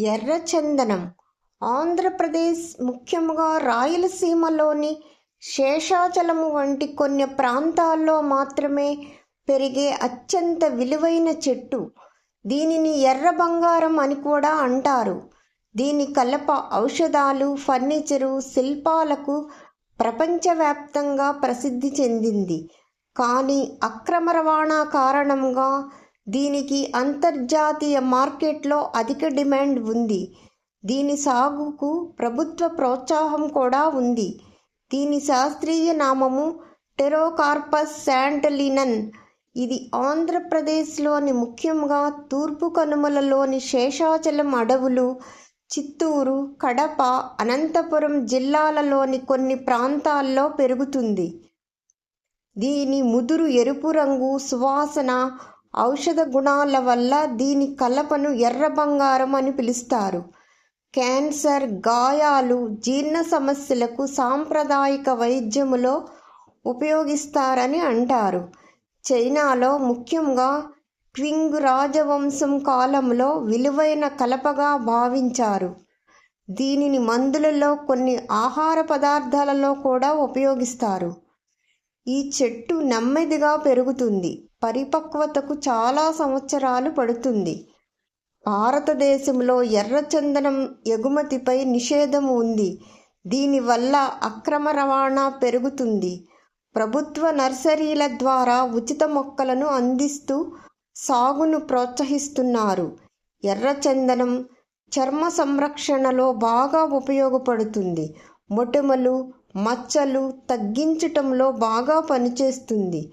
ఎర్రచందనం. ఆంధ్రప్రదేశ్ ముఖ్యంగా రాయలసీమలోని శేషాచలము వంటి కొన్ని ప్రాంతాల్లో మాత్రమే పెరిగే అత్యంత విలువైన చెట్టు. దీనిని ఎర్ర బంగారం అని కూడా అంటారు. దీని కలప ఔషధాలు ఫర్నిచరు శిల్పాలకు ప్రపంచవ్యాప్తంగా ప్రసిద్ధి చెందింది. కానీ అక్రమ రవాణా కారణంగా దీనికి అంతర్జాతీయ మార్కెట్లో అధిక డిమాండ్ ఉంది. దీని సాగుకు ప్రభుత్వ ప్రోత్సాహం కూడా ఉంది. దీని శాస్త్రీయ నామము టెరోకార్పస్ శాంటలినన్. ఇది ఆంధ్రప్రదేశ్లోని ముఖ్యంగా తూర్పు కనుమలలోని శేషాచలం అడవులు చిత్తూరు కడప అనంతపురం జిల్లాలలోని కొన్ని ప్రాంతాల్లో పెరుగుతుంది. దీని ముదురు ఎరుపు రంగు సువాసన ఔషధ గుణాల వల్ల దీని కలపను ఎర్ర బంగారం అని పిలుస్తారు. క్యాన్సర్ గాయాలు జీర్ణ సమస్యలకు సాంప్రదాయిక వైద్యములో ఉపయోగిస్తారని అంటారు. చైనాలో ముఖ్యంగా క్వింగ్ రాజవంశం కాలంలో విలువైన కలపగా భావించారు. దీనిని మందులలో కొన్ని ఆహార పదార్థాలలో కూడా ఉపయోగిస్తారు. ఈ చెట్టు నెమ్మదిగా పెరుగుతుంది. పరిపక్వతకు చాలా సంవత్సరాలు పడుతుంది. భారతదేశంలో ఎర్రచందనం ఎగుమతిపై నిషేధం ఉంది. దీనివల్ల అక్రమ రవాణా పెరుగుతుంది. ప్రభుత్వ నర్సరీల ద్వారా ఉచిత మొక్కలను అందిస్తూ సాగును ప్రోత్సహిస్తున్నారు. ఎర్రచందనం చర్మ సంరక్షణలో బాగా ఉపయోగపడుతుంది. మొటిమలు మచ్చలు తగ్గించటంలో బాగా పనిచేస్తుంది.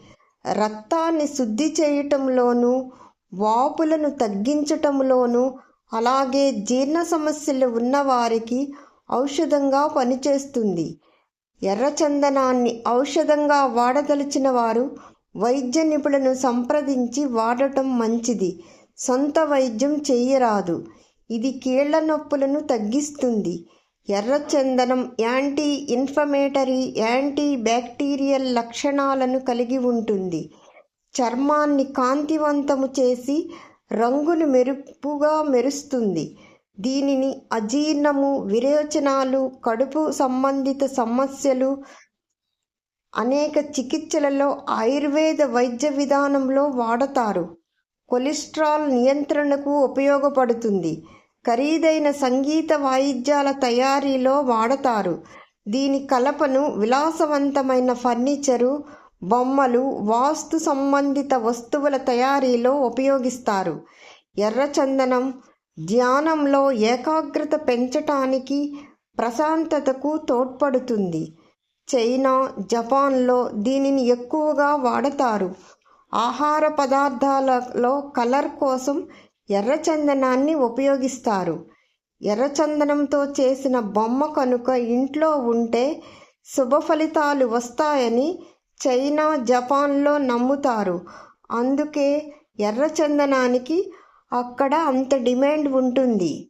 రక్తాన్ని శుద్ధి చేయటంలోనూ వాపులను తగ్గించటంలోనూ అలాగే జీర్ణ సమస్యలు ఉన్నవారికి ఔషధంగా పనిచేస్తుంది. ఎర్రచందనాన్ని ఔషధంగా వాడదలిచిన వారు వైద్య నిపుణులను సంప్రదించి వాడటం మంచిది. సొంత వైద్యం చేయరాదు. ఇది కీళ్ళ నొప్పులను తగ్గిస్తుంది. ఎర్రచందనం యాంటీ ఇన్ఫ్లమేటరీ యాంటీ బ్యాక్టీరియల్ లక్షణాలను కలిగి ఉంటుంది. చర్మాన్ని కాంతివంతము చేసి రంగును మెరుపుగా మెరుస్తుంది. దీనిని అజీర్ణము విరేచనాలు కడుపు సంబంధిత సమస్యలు అనేక చికిత్సలలో ఆయుర్వేద వైద్య విధానంలో వాడతారు. కొలెస్ట్రాల్ నియంత్రణకు ఉపయోగపడుతుంది. ఖరీదైన సంగీత వాయిద్యాల తయారీలో వాడతారు. దీని కలపను విలాసవంతమైన ఫర్నిచరు బొమ్మలు వాస్తు సంబంధిత వస్తువుల తయారీలో ఉపయోగిస్తారు. ఎర్రచందనం ధ్యానంలో ఏకాగ్రత పెంచటానికి ప్రశాంతతకు తోడ్పడుతుంది. చైనా జపాన్లో దీనిని ఎక్కువగా వాడతారు. ఆహార పదార్థాలలో కలర్ కోసం ఎర్రచందనాన్ని ఉపయోగిస్తారు. ఎర్రచందనంతో చేసిన బొమ్మ కనుక ఇంట్లో ఉంటే శుభ ఫలితాలు వస్తాయని చైనా జపాన్లో నమ్ముతారు. అందుకే ఎర్రచందనానికి అక్కడ అంత డిమాండ్ ఉంటుంది.